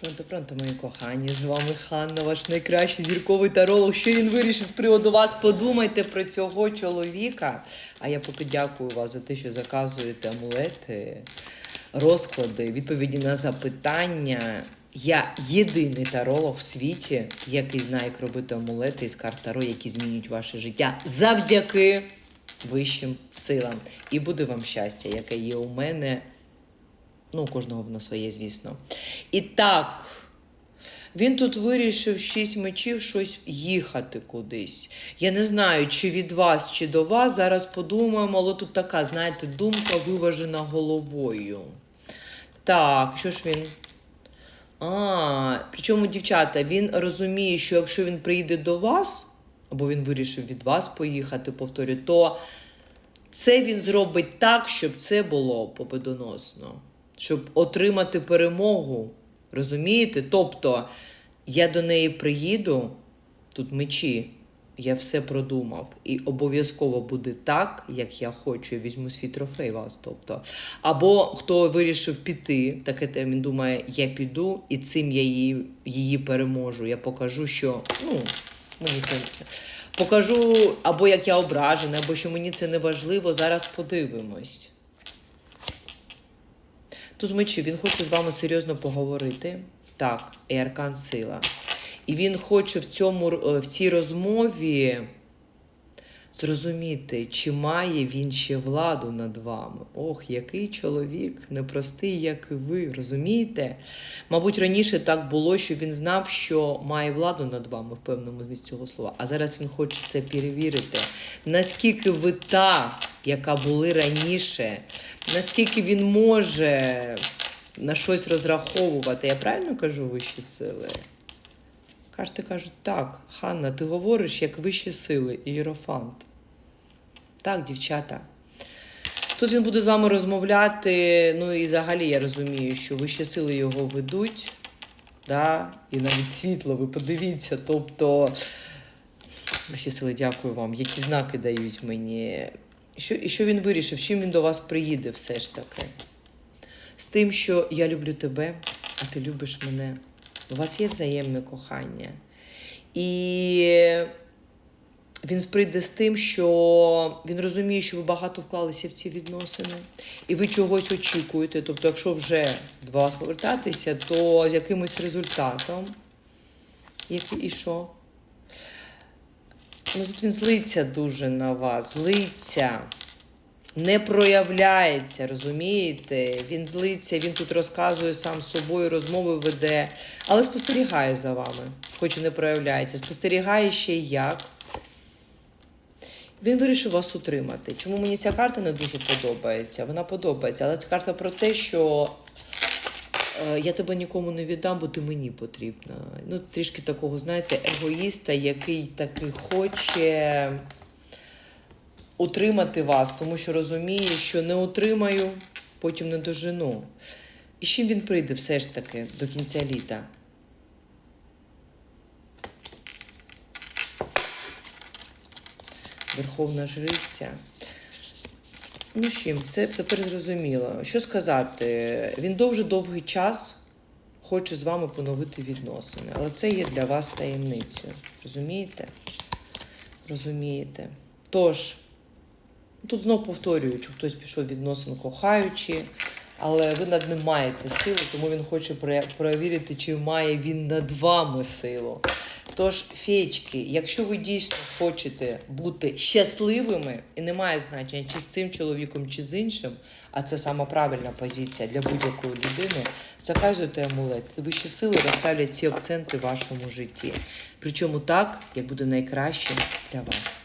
Пронто, пронто, мої кохані, з вами Ханна, ваш найкращий зірковий таролог. Що він вирішив з приводу вас? Подумайте про цього чоловіка. А я поки дякую вас за те, що заказуєте амулети, розклади, відповіді на запитання. Я єдиний таролог в світі, який знає, як робити амулети із карт Таро, які змінюють ваше життя завдяки вищим силам. І буде вам щастя, яке є у мене. Ну, у кожного воно своє, звісно. І так, він тут вирішив шість мечів щось їхати кудись. Я не знаю, чи від вас, чи до вас. Зараз подумаємо, але тут така, знаєте, думка виважена головою. Так, що ж він? А, причому, дівчата, він розуміє, що якщо він приїде до вас, або він вирішив від вас поїхати, повторю, то це він зробить так, щоб це було победоносно, щоб отримати перемогу. Розумієте? Тобто я до неї приїду, тут мечі, я все продумав. І обов'язково буде так, як я хочу. Я візьму свій трофей вас. Тобто. Або хто вирішив піти, таке він думає, я піду і цим я її, її переможу. Я покажу, що ну, мені це. Покажу, або як я ображена, або що мені це не важливо. Зараз подивимось. Туз мечів, він хоче з вами серйозно поговорити. Так, і сила. І він хоче в, цьому, е, в цій розмові зрозуміти, чи має він ще владу над вами. Ох, який чоловік, непростий, як і ви, розумієте? Мабуть, раніше так було, що він знав, що має владу над вами в певному змісті цього слова. А зараз він хоче це перевірити. Наскільки ви та, яка були раніше, наскільки він може на щось розраховувати. Я правильно кажу вищі сили? Карти кажуть, так, Ханна, ти говориш як вищі сили, ієрофант. Так, дівчата. Тут він буде з вами розмовляти. Ну і взагалі я розумію, що вищі сили його ведуть. Да? І навіть світло, ви подивіться. Тобто, вищі сили, дякую вам, які знаки дають мені. Що, і що він вирішив? Чим він до вас приїде все ж таки? З тим, що я люблю тебе, а ти любиш мене. У вас є взаємне кохання. І він прийде з тим, що він розуміє, що ви багато вклалися в ці відносини, і ви чогось очікуєте. Тобто, якщо вже до вас повертатися, то з якимось результатом. Який і що? Ну, тут він злиться дуже на вас, злиться не проявляється, розумієте? Він злиться, він тут розказує сам собою, розмови веде, але спостерігає за вами, хоч і не проявляється. Спостерігає ще як. Він вирішив вас утримати. Чому мені ця карта не дуже подобається? Вона подобається, але це карта про те, що е, я тебе нікому не віддам, бо ти мені потрібна. Ну, трішки такого, знаєте, егоїста, який таки хоче утримати вас, тому що розуміє, що не утримаю, потім не дожену. І з чим він прийде все ж таки до кінця літа? Верховна жриця. Ну, з чим? Це тепер зрозуміло. Що сказати? Він дуже довгий час хоче з вами поновити відносини, але це є для вас таємницею. Розумієте? Розумієте? Тож, Тут знов повторюю, що хтось пішов відносин кохаючи, але ви над ним маєте силу, тому він хоче перевірити, чи має він над вами силу. Тож, феєчки, якщо ви дійсно хочете бути щасливими, і немає значення, чи з цим чоловіком, чи з іншим, а це сама правильна позиція для будь-якої людини, заказуйте амулет, і вищі сили розставлять ці акценти в вашому житті. Причому так, як буде найкраще для вас.